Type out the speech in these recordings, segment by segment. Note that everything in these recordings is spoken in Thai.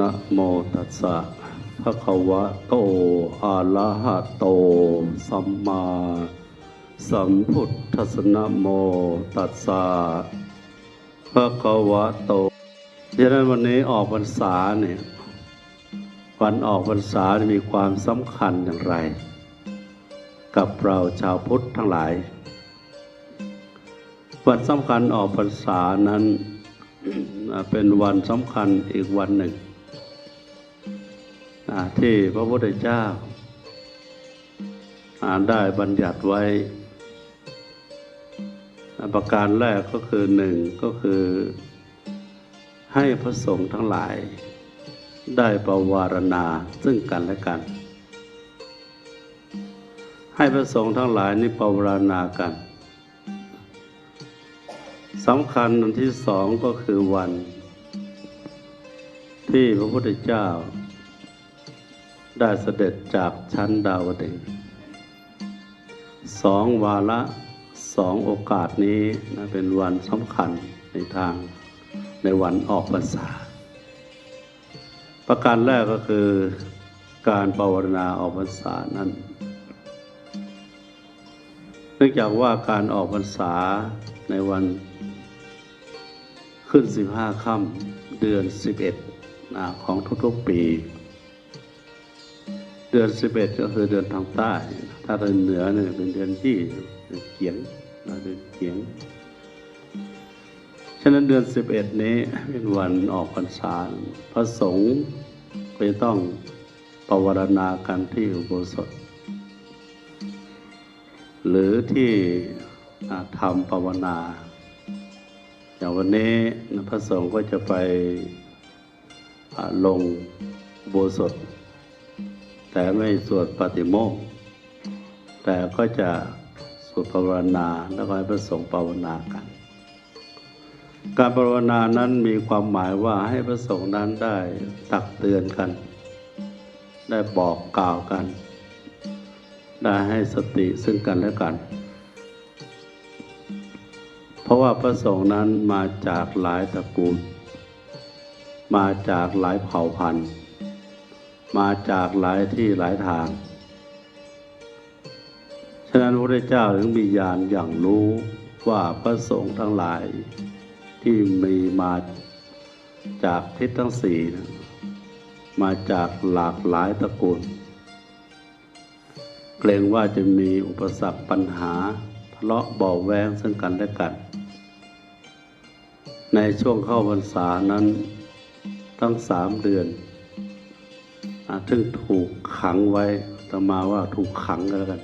นะโมตัสสะภะคะวะโตอะระหะโต สัมมา สัมพุทธัสสะนะโมตัสสะภะคะวะโตฉะนั้นวันนี้ออกพรรษาเนี่ยวันออกพรรษามีความสำคัญอย่างไร กับเราชาวพุทธทั้งหลาย วันสำคัญออกพรรษานั้นเป็นวันสำคัญอีกวันหนึ่ง ที่พระพุทธเจ้าอ่าได้บัญญัติไว้อ่าประการแรกก็คือหนึ่งก็คือ ให้พระสงฆ์ทั้งหลาย ได้ประวารณาซึ่งกันและกัน ให้พระสงฆ์ทั้งหลายนี้ประวารณากันสำคัญอันที่สองก็คือวัน ที่พระพุทธเจ้า ได้เสด็จจากชั้นดาวดึงสองวาระสองโอกาสนี้นะเป็นวันสำคัญในทางในวันออกพรรษา ประการแรกก็คือการภาวนาออกพรรษานั้นเนื่องจากว่าการออกพรรษาในวันขึ้นสิบห้าค่ำเดือนสิบเอ็ดของทุกๆปี เดือนสิบเอ็ดก็คือเดือนทางใต้ ถ้าเดือนเหนือเนี่ยเป็นเดือนที่เดือนเกียงเดือนเกียง ฉะนั้นเดือนสิบเอ็ดนี้เป็นวันออกพรรษาพระสงฆ์ก็จะต้องปวารณากันที่อุโบสถ หรือที่ทำภาวนาอย่างวันนี้พระสงฆ์ก็จะไปลงโบสถ์ แต่ไม่สวดปฏิโมกข์แต่ก็จะสวดภาวนาแล้วก็ให้พระสงฆ์ภาวนากัน การภาวนานั้นมีความหมายว่าให้พระสงฆ์นั้นได้ตักเตือนกัน ได้บอกกล่าวกัน ได้ให้สติซึ่งกันและกัน เพราะว่าพระสงฆ์นั้นมาจากหลายตระกูล มาจากหลายเผ่าพันธุ์ มาจากหลายที่หลายทาง ฉะนั้นพระพุทธเจ้าถึงมีญาณอย่างรู้ว่าพระสงฆ์ทั้งหลาย ที่มีมาจากทิศทั้งสี่นะมาจากหลากหลายตระกูล เกรงว่าจะมีอุปสรรคปัญหาทะเลาะเบาแวงซึ่งกันและกัน ในช่วงเข้าพรรษานั้นตั้งสามเดือน อาถึงถูกขังไว้ตมาว่าถูกขังกันแล้วกัน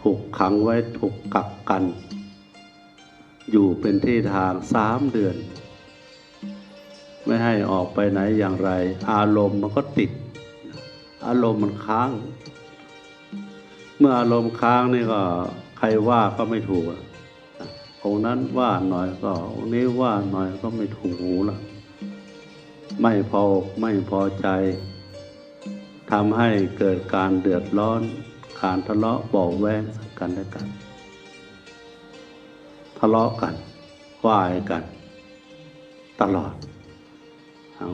ถูกขังไว้ถูกกักกัน อยู่เป็นที่ทางสามเดือน ไม่ให้ออกไปไหนอย่างไร อารมณ์มันก็ติด อารมณ์มันค้าง เมื่ออารมณ์ค้างนี่ก็ใครว่าก็ไม่ถูกองค์นั้นว่าหน่อยก็องนี้ว่าหน่อยก็ไม่ถูกหูละไม่พอไม่พอใจ ทำให้เกิดการเดือดร้อน การทะเลาะเบาแวงสังกันและกัน ทะเลาะกันว่ากัน ตลอด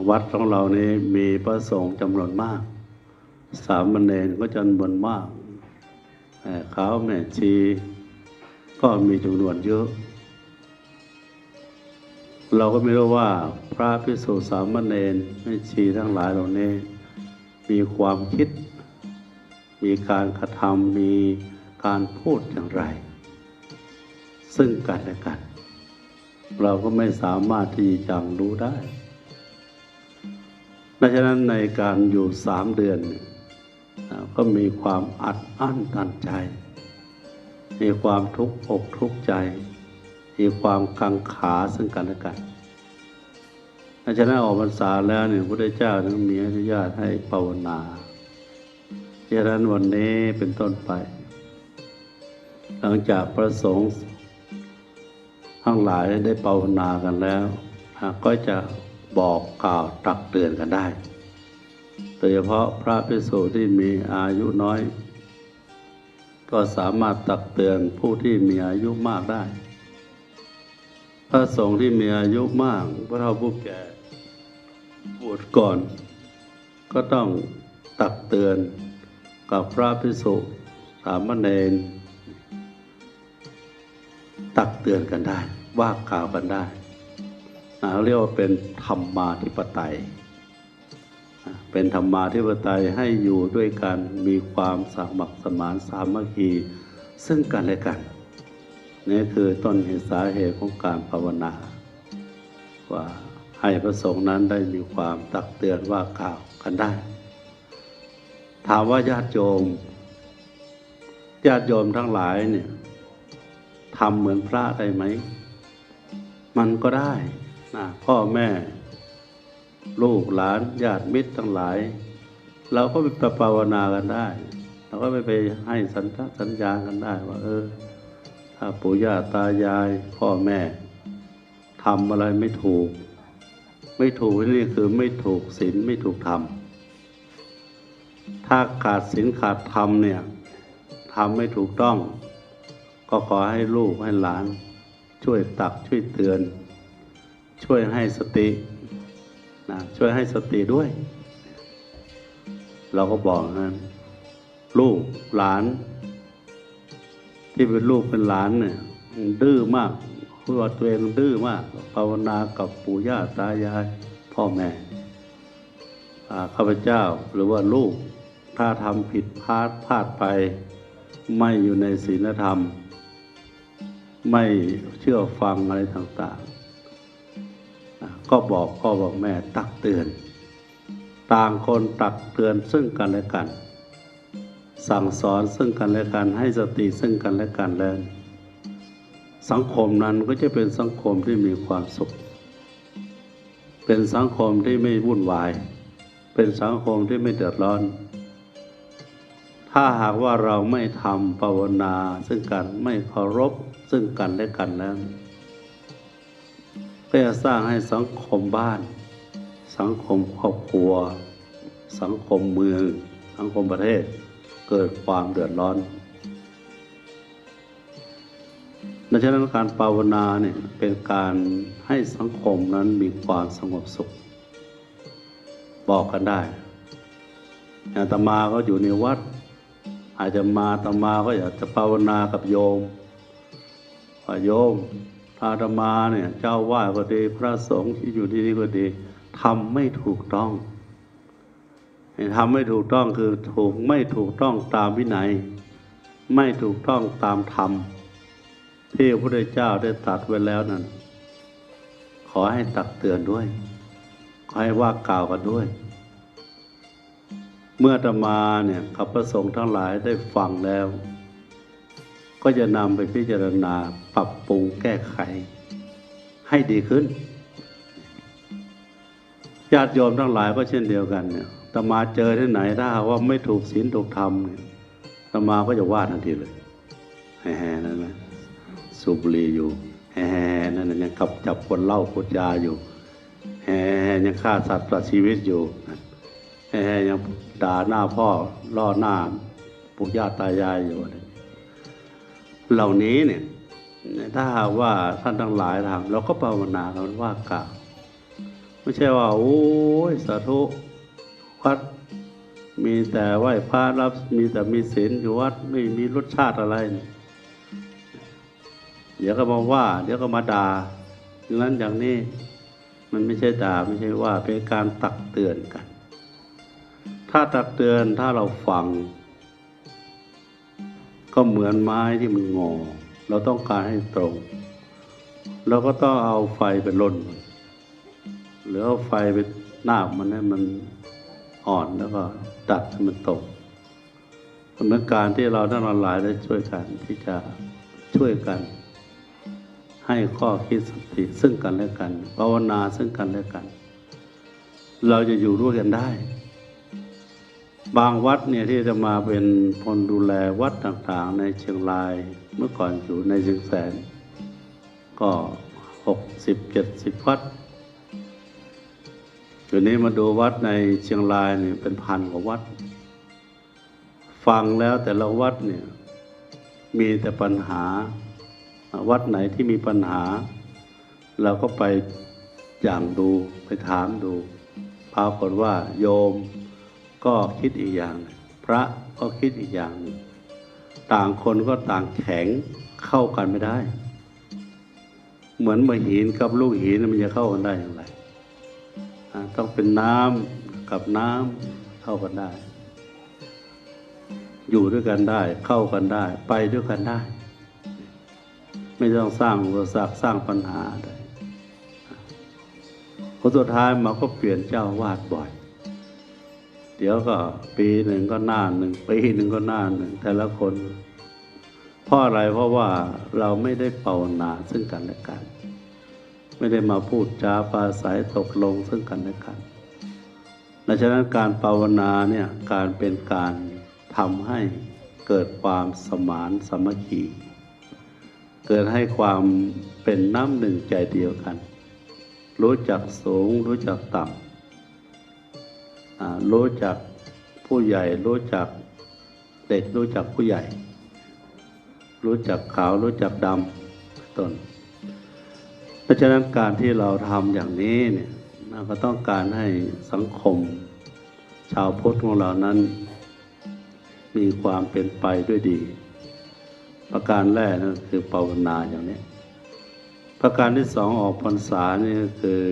วัดของเรานี้มีพระสงฆ์จำนวนมาก สามเณรก็จำนวนมากแม่ขาวแม่ชีก็มีจำนวนเยอะ เราก็ไม่รู้ว่าพระพิสุสามเณรแม่ชีทั้งหลายเหล่านี้ มีความคิด มีการกระทำมีการพูดอย่างไร ซึ่งกันและกัน เราก็ไม่สามารถที่จะยังรู้ได้ดังนั้นในการอยู่สามเดือน ก็มีความอัดอั้นตันใจ มีความทุกข์อกทุกข์ใจ มีความกังขาซึ่งกันและกัน ดังนั้นออกพรรษาแล้วเนี่ยพระเจ้าถึงมีอนุญาตให้ภาวนาฉะนั้นวันนี้เป็นต้นไป หลังจากพระสงฆ์ทั้งหลายได้ภาวนากันแล้วก็จะบอกกล่าวตักเตือนกันได้ โดยเฉพาะพระภิกษุที่มีอายุน้อย ก็สามารถตักเตือนผู้ที่มีอายุมากได้ พระสงฆ์ที่มีอายุมากพระเฒ่าผู้แก่ บวชก่อน ก็ต้องตักเตือนกับพระภิกษุสามเณรตักเตือนกันได้ ว่ากล่าวกันได้นะเรียกว่าเป็นธรรมาธิปไตย เป็นธรรมาธิปไตยให้อยู่ด้วยกันมีความสมัคสมานสามัคคีซึ่งกันและกันนี่คือต้นเหตุสาเหตุของการภาวนาว่า ให้พระสงฆ์นั้นได้มีความตักเตือนว่ากล่าวกันได้ ถามว่าญาติโยมญาติโยมทั้งหลายเนี่ยทำเหมือนพระได้ไหม มันก็ได้นะพ่อแม่ ลูกหลานญาติมิตรทั้งหลาย เราก็ไปภาวนากันได้ เราก็ไปไปให้สัญญาสัญญากันได้ว่า เออ ถ้าปู่ย่าตายาย พ่อแม่ทำอะไรไม่ถูก ไม่ถูกนี่คือไม่ถูกศีลไม่ถูกธรรม ถ้าขาดศีลขาดธรรมเนี่ยทำไม่ถูกต้อง ก็ขอให้ลูกให้หลาน ช่วยตักช่วยเตือน ช่วยให้สตินะช่วยให้สติด้วย เราก็บอกนั้นลูกหลาน ที่เป็นลูกเป็นหลานเนี่ยดื้อมาก พูดว่าตัวเองดื้อมากภาวนากับปู่ย่าตายาย พ่อแม่ข้าพเจ้าหรือว่าลูก ถ้าทำผิดพลาดพลาดไป ไม่อยู่ในศีลธรรม ไม่เชื่อฟังอะไรต่างๆ ก็บอกพ่อบอกแม่ตักเตือน ต่างคนตักเตือนซึ่งกันและกัน สั่งสอนซึ่งกันและกันให้สติซึ่งกันและกันแล้ว สังคมนั้นก็จะเป็นสังคมที่มีความสุข เป็นสังคมที่ไม่วุ่นวาย เป็นสังคมที่ไม่เดือดร้อน ถ้าหากว่าเราไม่ทำภาวนา ซึ่งกันไม่เคารพซึ่งกันและกันแล้วก็จะสร้างให้สังคมบ้าน สังคมครอบครัว สังคมเมือง สังคมประเทศ เกิดความเดือดร้อน ดังนั้นการภาวนาเนี่ยเป็นการให้สังคมนั้นมีความสงบสุข บอกกันได้อย่างตมาก็อยู่ในวัด อาจจะมาตมาก็อยากจะภาวนากับโยมว่าโยมถ้าอาตมาเนี่ยเจ้าว่าก็ดีพระสงฆ์ที่อยู่ที่นี่ก็ดีทำไม่ถูกต้องทำไม่ถูกต้องคือถูกไม่ถูกต้องตามวินัย ไม่ถูกต้องตามธรรม ที่พระพุทธเจ้าได้ตรัสไว้แล้วนั้นขอให้ตักเตือนด้วย ขอให้ว่ากล่าวกันด้วย เมื่ออาตมาเนี่ยขับประสงค์ทั้งหลายได้ฟังแล้ว ก็จะนำไปพิจารณาปรับปรุงแก้ไข ให้ดีขึ้นญาติโยมทั้งหลายก็เช่นเดียวกันเนี่ยตมาเจอที่ไหนถ้าว่าไม่ถูกศีลถูกธรรมเนี่ยตมาก็จะว่าทันทีเลยแฮ่ๆนั่นนะ สูบบุหรี่อยู่แฮ่นั่นยังขับจับคนเล้าพูดยาอยู่แฮ่ยังฆ่าสัตว์ประชีวิตอยู่แฮ่ยังด่าหน้าพ่อล่อหน้าปู่ย่าตายายอยู่ เหล่านี้เนี่ยถ้าหากว่าท่านทั้งหลายทำเราก็ภาวนากันว่ากล่าวไม่ใช่ว่า โอ้ยสาธุวัดมีแต่ไหว้พระรับมีแต่มีศีลอยู่วัดไม่มีรสชาติอะไรเนี่ย เดี๋ยวก็มาว่า เดี๋ยวก็มาด่าอย่างนั้นอย่างนี้มันไม่ใช่ด่าไม่ใช่ว่าเป็นการตักเตือนกัน ถ้าตักเตือนถ้าเราฟัง ก็เหมือนไม้ที่มันงอ เราต้องการให้ตรง เราก็ต้องเอาไฟไปลนมันหรือเอาไฟไปหน้ามันให้มันอ่อนแล้วก็ดัดให้มันตกเหมือนการที่เราทั้งหลายได้ช่วยกันที่จะช่วยกัน ให้ข้อคิดสติซึ่งกันและกันภาวนาซึ่งกันและกัน เราจะอยู่ร่วมกันได้ บางวัดเนี่ยที่จะมาเป็นคนดูแลวัดต่างๆ ในเชียงรายเมื่อก่อนอยู่ในเชียงแสน ก็หกสิบเจ็ดสิบวัดเดี๋ยวนี้มาดูวัดในเชียงรายเนี่ยเป็นพันกว่าวัด ฟังแล้วแต่ละวัดเนี่ยมีแต่ปัญหา วัดไหนที่มีปัญหา เราก็ไปอย่างดูไปถามดูปรากฏว่าโยมก็คิดอีกอย่าง พระก็คิดอีกอย่าง ต่างคนก็ต่างแข็งเข้ากันไม่ได้ เหมือนมาหินกับลูกหินมันจะเข้ากันได้อย่างไรต้องเป็นน้ำกับน้ำเข้ากันได้ อยู่ด้วยกันได้ เข้ากันได้ ไปด้วยกันได้ ไม่ต้องสร้างอุปสรรคสร้างปัญหาได้ผลสุดท้ายมาก็เปลี่ยนเจ้าวาดบ่อย เดี๋ยวก็ปีหนึ่งก็หน้าหนึ่งปีหนึ่งก็หน้าหนึ่งแต่ละคนเพราะอะไรเพราะว่าเราไม่ได้เป่านาซึ่งกันและกัน ไม่ได้มาพูดจาปราศัยตกลงซึ่งกันและกันดังนั้นการภาวนาเนี่ยการเป็นการทำให้เกิดความสมานสามัคคี เกิดให้ความเป็นน้ำหนึ่งใจเดียวกัน รู้จักสูง รู้จักต่ำรู้จักผู้ใหญ่ รู้จักเด็กรู้จักผู้ใหญ่ รู้จักขาวรู้จักดำต้นเพราะฉะนั้นการที่เราทำอย่างนี้เนี่ยเราก็ต้องการให้สังคม ชาวพุทธของเรานั้น มีความเป็นไปด้วยดี ประการแรกนั่นคือภาวนาอย่างนี้ ประการที่สองออกพรรษานี่ก็คือ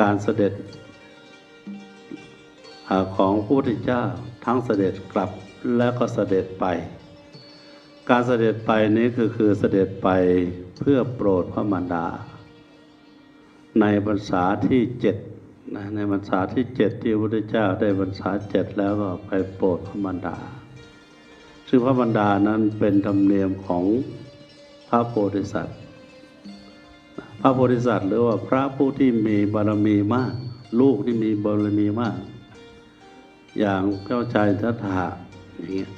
การเสด็จอของพระพุทธเจ้าทั้งเสด็จกลับและก็เสด็จไป การเสด็จไปนี้ก็คือเสด็จไปเพื่อโปรดพระมารดา ในพรรษาที่เจ็ดนะในพรรษาที่เจ็ดที่พระพุทธเจ้าได้พรรษาเจ็ดแล้วก็ไปโปรดพระมารดา ซึ่งพระมารดานั้นเป็นธรรมเนียมของพระโพธิสัตว์ พระโพธิสัตว์หรือว่าพระผู้ที่มีบารมีมาก ลูกที่มีบารมีมาก อย่างเจ้าชายทัตถะอย่างเงี้ย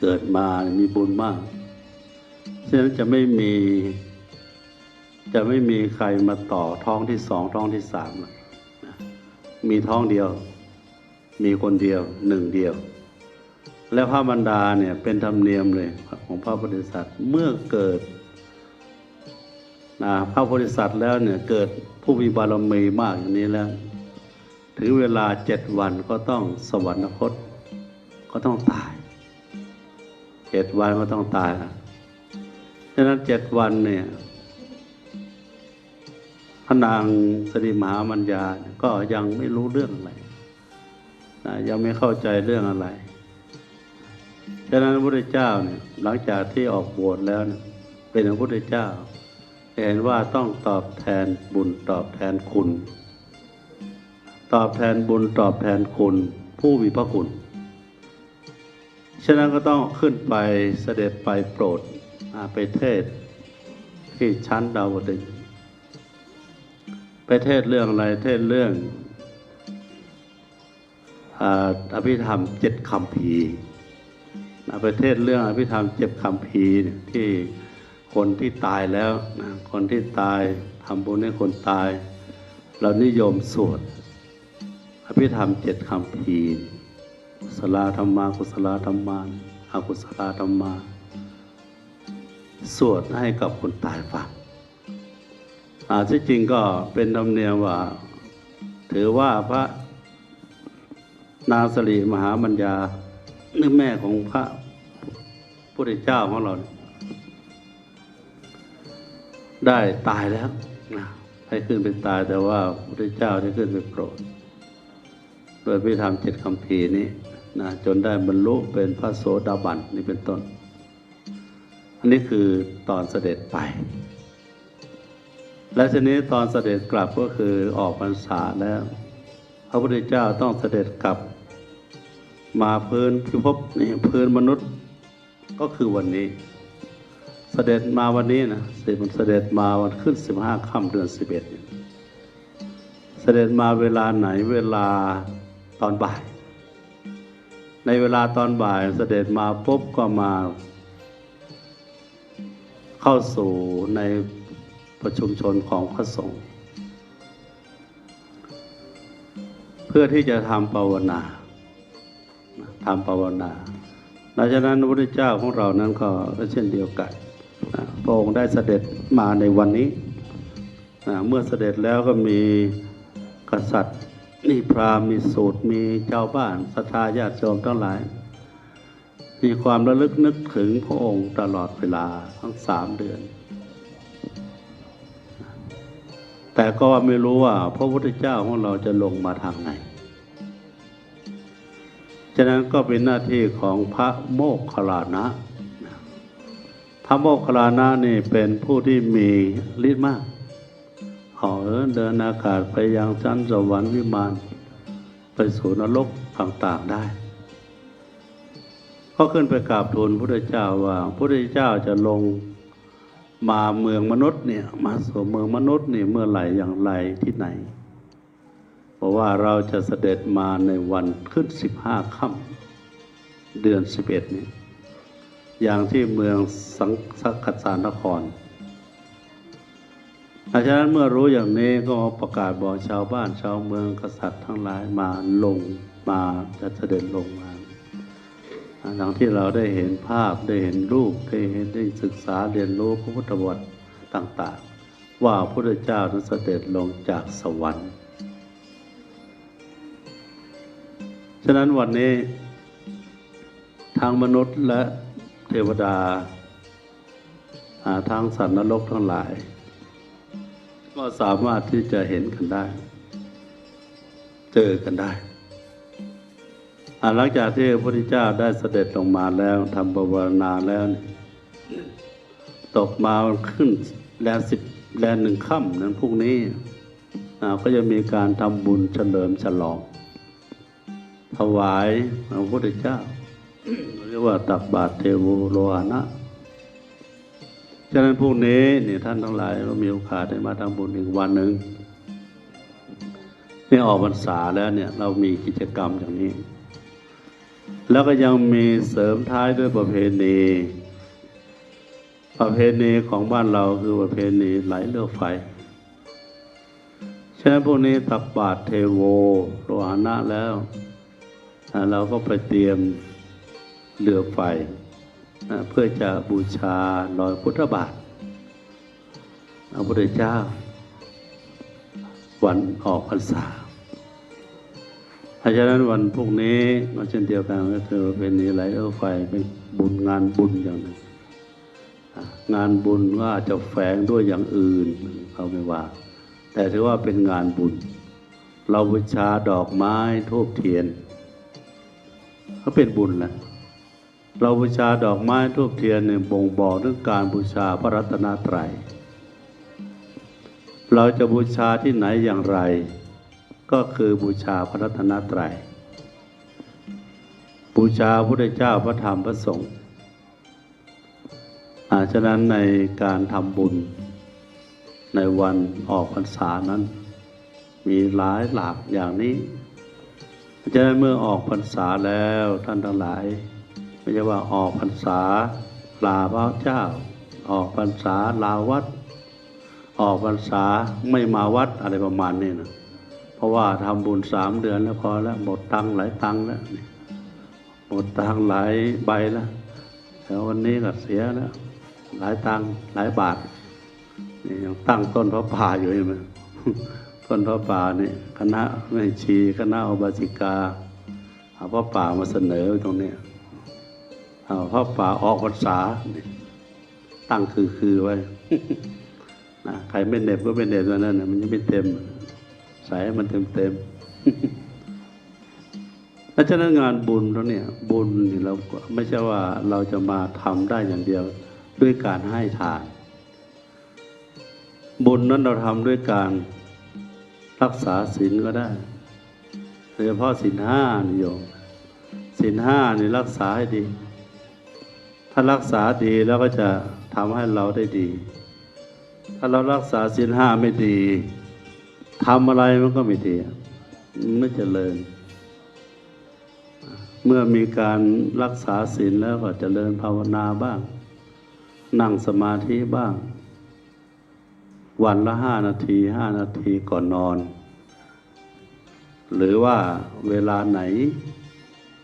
เกิดมามีบุญมากฉะนั้นจะไม่มี จะไม่มีใครมาต่อท้องที่สองท้องที่สามมีท้องเดียว มีคนเดียวหนึ่งเดียว และพระบรรดาเนี่ยเป็นธรรมเนียมเลยของพระโพธิสัตว์เมื่อเกิดนะพระโพธิสัตว์แล้วเนี่ยเกิดผู้มีบารมีมากอย่างนี้แล้ว ถึงเวลาเจ็ดวันก็ต้องสวรรคต ก็ต้องตายเจ็ดวันก็ต้องตายนะฉะนั้นเจ็ดวันเนี่ยพระนางสริมหามัญญาก็ยังไม่รู้เรื่องอะไรนะยังไม่เข้าใจเรื่องอะไร ฉะนั้นพระพุทธเจ้าเนี่ยหลังจากที่ออกบวชแล้วเนี่ยเป็นพระพุทธเจ้าเห็นว่าต้องตอบแทนบุญตอบแทนคุณ ตอบแทนบุญตอบแทนคุณ ผู้มีพระคุณ ฉะนั้นก็ต้องขึ้นไปเสด็จไปโปรดอ่าไปเทศที่ชั้นดาวดึงไปเทศเรื่องอะไรเทศเรื่องออภิธรรมเจ็ดคำพี นะประเทศเรื่องอภิธรรมเจ็บคำพีเนี่ยที่คนที่ตายแล้วนะคนที่ตายทำบุญให้คนตาย เรานิยมสวดอภิธรรมเจ็ดคำพีร์กุศลธรรมากุศลธรรมาอากุศลธรรมาสวดให้กับคนตายฟังอาที่จริงก็เป็นธรรมเนียมว่า ถือว่าพระนางสลีมหามัญญา นี่แม่ของพระพุทธเจ้าของเรา ได้ตายแล้วนะให้ขึ้นไปตายแต่ว่าพระพุทธเจ้าได้ขึ้นไปโปรดโดยพิธรรมเจ็ดคำพีนี้นะจนได้บรรลุเป็นพระโสดาบันนี่เป็นต้น อันนี้คือตอนเสด็จไป และทีนี้ตอนเสด็จกลับก็คือออกพรรษาแล้ว พระพุทธเจ้าต้องเสด็จกลับ มาพื้นพิภพนี่พื้นมนุษย์ก็คือวันนี้ เสด็จมาวันนี้นะเสด็จเสด็จมาวันขึ้นสิบห้าค่ำเดือนสิบเอ็ดเสด็จมาเวลาไหนเวลาตอนบ่าย ในเวลาตอนบ่ายเสด็จมาปุ๊บก็มา เข้าสู่ในประชุมชนของพระสงฆ์เพื่อที่จะทำภาวนา ทำภาวนาดังนั้นพระพุทธเจ้าของเรานั้นก็เช่นเดียวกันพระองค์ได้เสด็จมาในวันนี้ เมื่อเสด็จแล้วก็มีกษัตริย์นี่พราหมณ์มีสูตรมีเจ้าบ้านศรัทธาญาติโยมทั้งหลาย มีความระลึกนึกถึงพระองค์ตลอดเวลาทั้งสามเดือน แต่ก็ไม่รู้ว่าพระพุทธเจ้าของเราจะลงมาทางไหน ฉะนั้นก็เป็นหน้าที่ของพระโมคคัลลานะ พระโมคคัลลานะนี่เป็นผู้ที่มีฤทธิ์มากเหาะเอินเดินอากาศไปยังชั้นสวรรค์วิมาน ไปสู่นรกต่างๆได้ก็ขึ้นไปกราบทูลพระเจ้าว่าพระเจ้าจะลงมาเมืองมนุษย์เนี่ยมาสู่เมืองมนุษย์เนี่ยเมื่อไหร่อย่างไรที่ไหน ราะว่าเราจะเสด็จมาในวันขึ้นสิบห้าค่ำเดือนสิบเอ็ดนี้อย่างที่เมืองสังสักัสานครอาฉะนั้นเมื่อรู้อย่างนี้ก็ประกาศบอกชาวบ้านชาวเมืองกษัตริย์ทั้งหลายมาลงมาจะเสด็จลงมาหลังที่เราได้เห็นภาพได้เห็นรูปได้เห็นได้ศึกษาเรียนรู้พระพุทธบทต่าง ๆ ว่าพระพุทธเจ้านั้นเสด็จลงจากสวรรค์ ฉะนั้นวันนี้ทางมนุษย์และเทวดาทางสัตว์นรกทั้งหลาย ก็สามารถที่จะเห็นกันได้ เจอกันได้หลังจากที่พระพุทธเจ้าได้เสด็จลงมาแล้วทำบวรณาแล้ว ตกมาขึ้นแลนสิบแลนหนึ่งค่ำนั้นพรุ่งนี้ก็จะมีการทำบุญเฉลิมฉลอง ถวายพระพุทธเจ้า เรียกว่าตักบาตรเทโวโลหะนะฉะนั้นพรุ่งนี้เนี่ยท่านทั้งหลายก็มีโอกาสได้มาทำบุญอีกวันหนึ่งนี่ออกพรรษาแล้วเนี่ยเรามีกิจกรรมอย่างนี้ แล้วก็ยังมีเสริมท้ายด้วยประเพณี ประเพณีของบ้านเราคือประเพณีไหลเรือไฟฉะนั้นพวกนี้ตักบาตรเทโวโลหะนะแล้ว เราก็ไปเตรียมเรือไฟเพื่อจะบูชารอยพุทธบาทพระพุทธเจ้า วันออกพรรษาเพราะฉะนั้นวันพรุ่งนี้ก็เช่นเดียวกันก็คือเป็นนิไหลเออไฟเป็นบุญงานบุญอย่างหนึ่งงานบุญว่าจะแฝงด้วยอย่างอื่นเขาไม่ว่า แต่ถือว่าเป็นงานบุญ เราบูชาดอกไม้ทูบเทียน ก็เป็นบุญแหละเราบูชาดอกไม้ทูบเทียนเนี่ยบ่งบอกถึงการบูชาพระรัตนตรัย เราจะบูชาที่ไหนอย่างไร ก็คือบูชาพระรัตนตรัย บูชาพระเจ้าพระธรรมพระสงฆ์อาฉะนั้นในการทำบุญ ในวันออกพรรษานั้น มีหลายหลากอย่างนี้ ฉะนั้นเมื่อออกพรรษาแล้วท่านทั้งหลายไม่ใช่ว่าออกพรรษาลาพระเจ้า ออกพรรษาลาวัด ออกพรรษาไม่มาวัดอะไรประมาณนี้นะเพราะว่าทำบุญสามเดือนแล้วพอแล้วหมดตังหลายตังแล้วหมดตังหลายใบแล้วแล้ววันนี้ก็เสียแล้วหลายตังหลายบาทนี่ยังตั้งต้นพระป่าอยู่เห็นไหม ต้นพระป่านี่คณะแม่ชีคณะอบาสิกาเอาพระป่ามาเสนอไว้ตรงเนี้ยเอาพระป่าออกพรรษาตั้งคือคือไว้นะใครไม่เหน็บก็ไม่เหน็บวันนั้นนะมันยังไม่เต็มใส่ให้มันเต็มเต็มเพราะฉะนั้นงานบุญแล้วเนี่ย บุญเราไม่ใช่ว่าเราจะมาทำได้อย่างเดียว ด้วยการให้ทาน บุญนั้นเราทำด้วยการ รักษาศีลก็ได้โดยเฉพาะศีลห้านิโยมศีลห้านี่รักษาให้ดี ถ้ารักษาดีแล้วก็จะทำให้เราได้ดี ถ้าเรารักษาศีลห้าไม่ดีทำอะไรมันก็ไม่ดีไม่เจริญ เมื่อมีการรักษาศีลแล้วก็เจริญภาวนาบ้าง นั่งสมาธิบ้าง วันละห้านาทีห้านาทีก่อนนอน หรือว่าเวลาไหน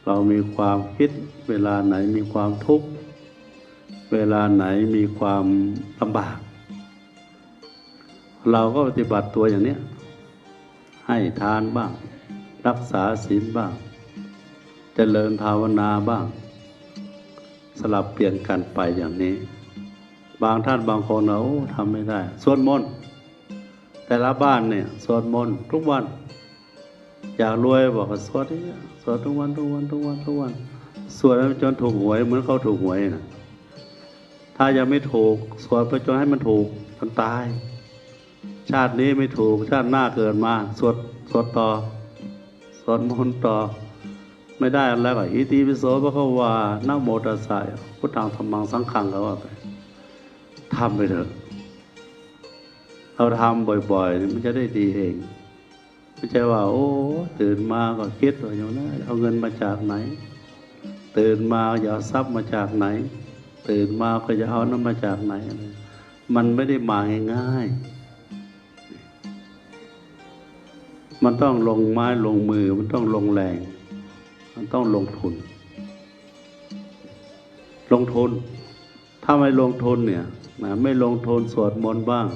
เรามีความคิด เวลาไหนมีความทุกข์ เวลาไหนมีความลำบาก เราก็ปฏิบัติตัวอย่างนี้ให้ทานบ้าง รักษาศีลบ้างเจริญภาวนาบ้าง สลับเปลี่ยนกันไปอย่างนี้ บางท่านบางคนเอาทำไม่ได้สวดมนต์แต่ละบ้านเนี่ยสวดมนต์ทุกวัน อยากรวยบอกว่าสวดสวดทุกวันทุกวันทุกวันทุกวันสวดให้จนถูกหวยเหมือนเขาถูกหวยนะถ้ายังไม่ถูกสวดไปจนให้มันถูกจนตาย ชาตินี้ไม่ถูกชาติหน้าเกิดมา สวดสวดต่อ สวดมนต์ต่อ ไม่ได้แล้วก็อิติปิโสพระเขาว่านะโมตัสสะพุทธังธรรมังสังฆังก็ว่าไป ทำไปเถอะ เราทำบ่อยๆ มันจะได้ดีเองไม่ใช่ว่า โอ้ ตื่นมาก็คิดว่าอย่างนั้นเอาเงินมาจากไหน ตื่นมาจะเอาทรัพย์มาจากไหน ตื่นมาก็จะเอานั้นมาจากไหน มันไม่ได้มาง่ายๆมันต้องลงไม้ลงมือ มันต้องลงแรง มันต้องลงทุน ลงทุนถ้าไม่ลงทุนเนี่ย นะไม่ลงทุนสวดมนต์บ้าง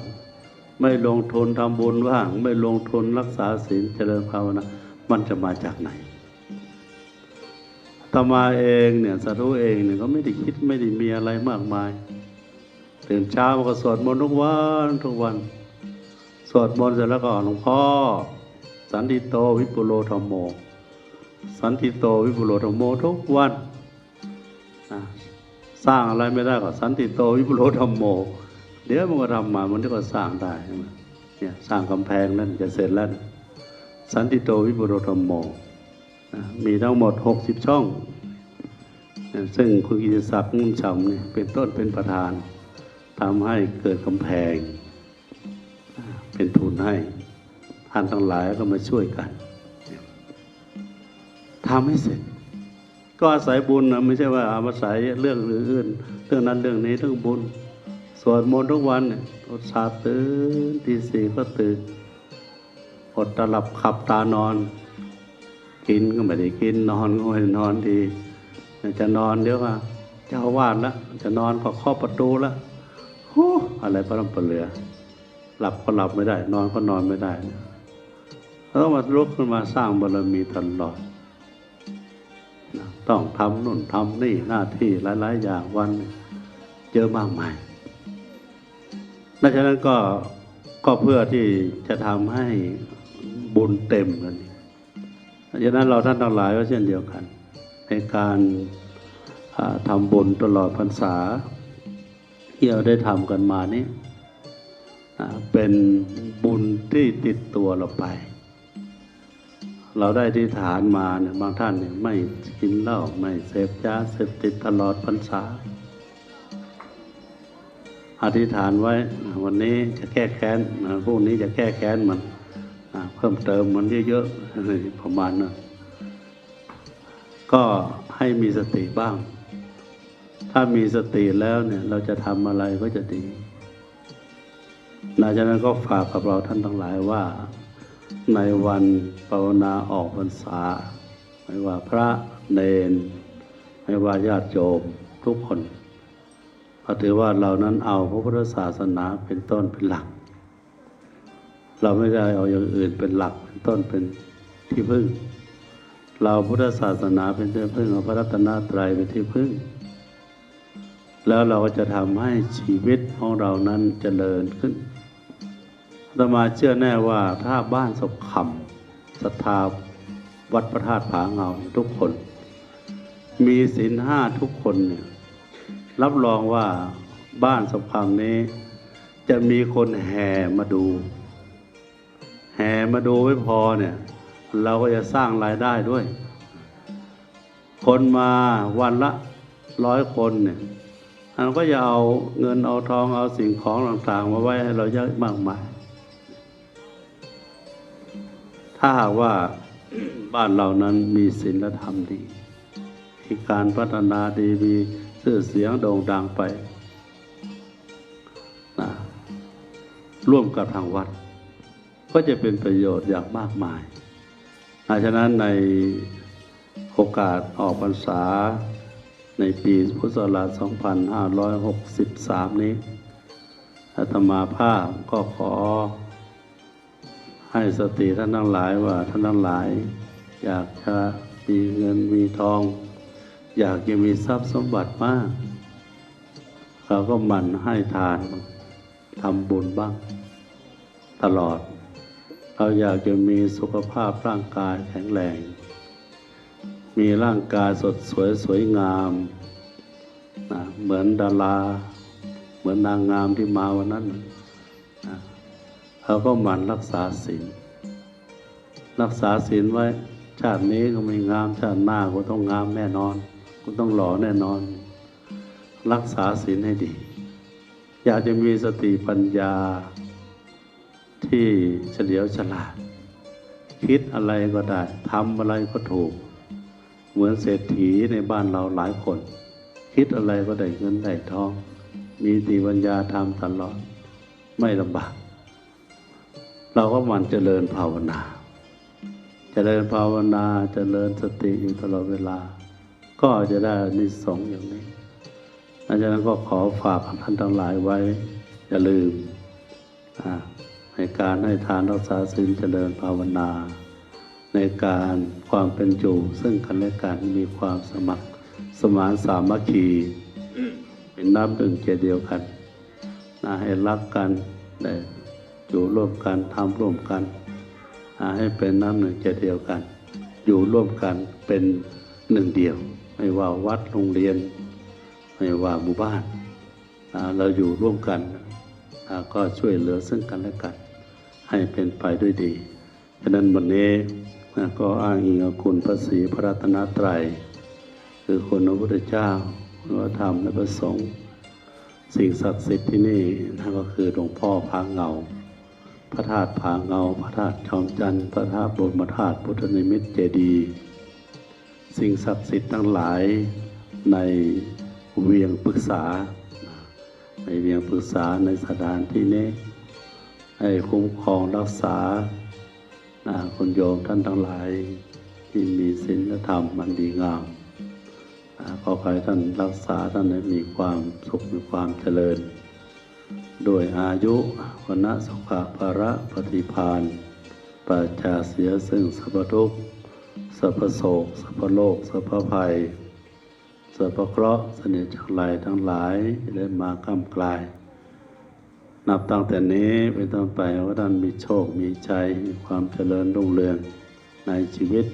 ไม่ลงทุนทำบุญบ้าง ไม่ลงทุนรักษาศีลเจริญภาวนามันจะมาจากไหนตมาเองเนี่ยสาธุเองเนี่ยก็ไม่ได้คิดไม่ได้มีอะไรมากมายตื่นเช้าก็สวดมนต์ทุกวันทุกวัน สวดมนต์เสร็จแล้วก็หลวงพ่อ สันติโตวิปุโรธรรมโม สันติโตวิปุโรธรรมโมทุกวัน สร้างอะไรไม่ได้ก็สันติโตวิปุโรธรรมโม เดี๋ยวมันก็ทำมา มันก็สร้างได้ใช่ไหมเนี่ยสร้างกำแพงนั่นจะเสร็จแล้ว สันติโตวิปุโรธรรมโมมีทั้งหมดหกสิบช่อง ซึ่งคุณกิติศักดิ์นุ่มฉ่ำเนี่เป็นต้นเป็นประธานทำให้เกิดกำแพง เป็นทุนให้ท่านทั้งหลายก็มาช่วยกันทำให้เสร็จ ก็อาศัยบุญนะไม่ใช่ว่าอาศัยเรื่องอื่นเรื่องนั้นเรื่องนี้เรื่องบุญสวดมนต์ทุกวันเนี่ยอดสาตื่นตีสี่ก็ตื่นอดตลับขับตานอน กินก็ไม่ได้กินนอนก็ไม่ได้นอนดีจะนอนเดี๋ยวว่าเจ้าอาวาดละจะนอนก็เคาะประตูละโอ้อะไรพระรำปเหลือ หลับก็หลับไม่ได้ นอนก็นอนไม่ได้เราต้องมาลุกขึ้นมาสร้างบารมีตลอด ต้องทำนู่นทำนี่หน้าที่หลาย ๆ อย่างวันเจอมากมายดังนั้นก็ก็เพื่อที่จะทำให้บุญเต็มกันดังนั้นเราท่านทั้งหลายก็เช่นเดียวกัน ในการทำบุญตลอดพรรษาที่เราได้ทำกันมานี้อ่เป็นบุญที่ติดตัวเราไป เราได้ที่ฐานมาเนี่ยบางท่านเนี่ยไม่กินเหล้าไม่เสพยาเสพติดตลอดพรรษา อธิษฐานไว้วันนี้จะแก้แค้นพรุ่งนี้จะแก้แค้นมันเพิ่มเติมมันเยอะๆประมาณนั้นก็ให้มีสติบ้าง ถ้ามีสติแล้วเนี่ย เราจะทำอะไรก็จะดีหลังจากนั้นก็ฝากกับเราท่านทั้งหลายว่า ในวันภาวนาออกพรรษา ไม่ว่าพระเนน ไม่ว่าญาติโยมทุกคนก็ถือว่าเรานั้นเอาพระพุทธศาสนาเป็นต้นเป็นหลัก เราไม่ได้เอาอย่างอื่นเป็นหลักเป็นต้นเป็นที่พึ่ง เราพุทธศาสนาเป็นที่พึ่งเอาพระรัตนตรัยเป็นที่พึ่ง แล้วเราก็จะทำให้ชีวิตของเรานั้นเจริญขึ้น อาตมาเชื่อแน่ว่าถ้าบ้านศพคำศรัทธาวัดพระธาตุผาเงาทุกคน มีศีลห้าทุกคนเนี่ยรับรองว่าบ้านสมคำนี้ จะมีคนแห่มาดู แห่มาดูไม่พอเนี่ย เราก็จะสร้างรายได้ด้วย คนมาวันละร้อยคนเนี่ยอันก็จะเอาเงินเอาทองเอาสิ่งของต่างๆ มาไว้ให้เราเยอะมากมาย ถ้าหากว่าบ้านเรานั้นมีศีลธรรมดีมีการพัฒนาดีมีชื่อเสียงโด่งดังไปนะร่วมกับทางวัด ก็จะเป็นประโยชน์อย่างมากมายอาฉะนั้นในโอกาสออกพรรษาในปีพุทธศักราช 2563 นี้อาตมาภาพก็ขอ ให้สติท่านทั้งหลายว่าท่านทั้งหลาย อยากจะมีเงินมีทอง อยากจะมีทรัพย์สมบัติมากเราก็มั่นให้ทานทำบุญบ้าง ตลอด เราอยากจะมีสุขภาพร่างกายแข็งแรง มีร่างกายสดสวยสวยงามนะเหมือนดารา เหมือนนางงามที่มาวันนั้นนะ เราก็หมั่นรักษาศีลรักษาศีลไว้ชาตินี้ก็ไม่งามชาติหน้าก็ต้องงามแน่นอนก็ต้องหล่อแน่นอน รักษาศีลให้ดี อยากจะมีสติปัญญาที่เฉลียวฉลาด คิดอะไรก็ได้ทำอะไรก็ถูก เหมือนเศรษฐีในบ้านเราหลายคน คิดอะไรก็ได้เงินได้ทอง มีสติปัญญาทำตลอด ไม่ลำบาก เราก็มันเจริญภาวนา เจริญภาวนาเจริญสติอยู่ตลอดเวลา ก็จะได้นิสงส์อย่างนี้ดังนั้นก็ขอฝากท่านทั้งหลายไว้ อย่าลืมในการให้ทานรักษาศีลเจริญภาวนา ในการความเป็นอยู่ซึ่งกันและกันมีความสมัครสมานสามัคคีเป็นน้ำหนึ่งใจเดียวกันนะให้รักกันได้ อยู่ร่วมกันทำร่วมกันให้เป็นน้ำหนึ่งใจเดียวกัน อยู่ร่วมกันเป็นหนึ่งเดียว ไม่ว่าวัดโรงเรียน ไม่ว่าหมู่บ้านเราอยู่ร่วมกันก็ช่วยเหลือซึ่งกันและกัน ให้เป็นไปด้วยดีฉะนั้นวันนี้ก็อ้างอิงคุณพระศรีพระรัตนตรัย คือคุณพระพุทธเจ้าพระธรรมและพระสงฆ์สิ่งศักดิ์สิทธิ์ที่นี่นั่นก็คือหลวงพ่อพาเงา พระธาตุผาเงา พระธาตุจอมจันทร์พระธาตุบรมธาตุพุทธนิมิตเจดีย์สิ่งศักดิ์สิทธิ์ทั้งหลายในเวียงปรึกษา ในเวียงปรึกษาในสถานที่นี้ ให้คุ้มครองรักษาคุณโยมท่านทั้งหลาย ที่มีศีลธรรมมันดีงามขอให้ท่านรักษาท่านให้มีความสุขมีความเจริญ โดยอายุวันนะสุขะภาระปฏิพานปราจาเสียซึ่งสัพพทุกสัพพโศกสัพพโลกสัพพภัยสัพพเคราะห์เสนิทจากไหลทั้งหลายได้มาก้ามกลาย นับตั้งแต่นี้เป็นต้นไปว่าท่านมีโชคมีใจมีความเจริญรุ่งเรืองในชีวิต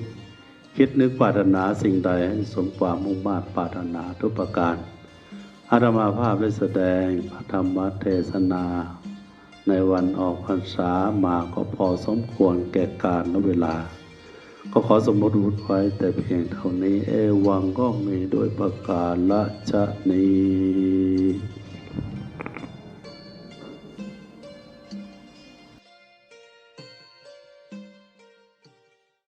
คิดนึกปรารถนาสิ่งใดให้สมความมุ่งมา่ปรารถนาทุกประการ อาตมาภาพได้แสดงพระธรรมเทศนา ในวันออกพรรษามาก็พอสมควรแก่การและเวลา ก็ขอสมมติวุฒิไว้แต่เพียงเท่านี้ เอวังก็มีโดยประการละชะนี้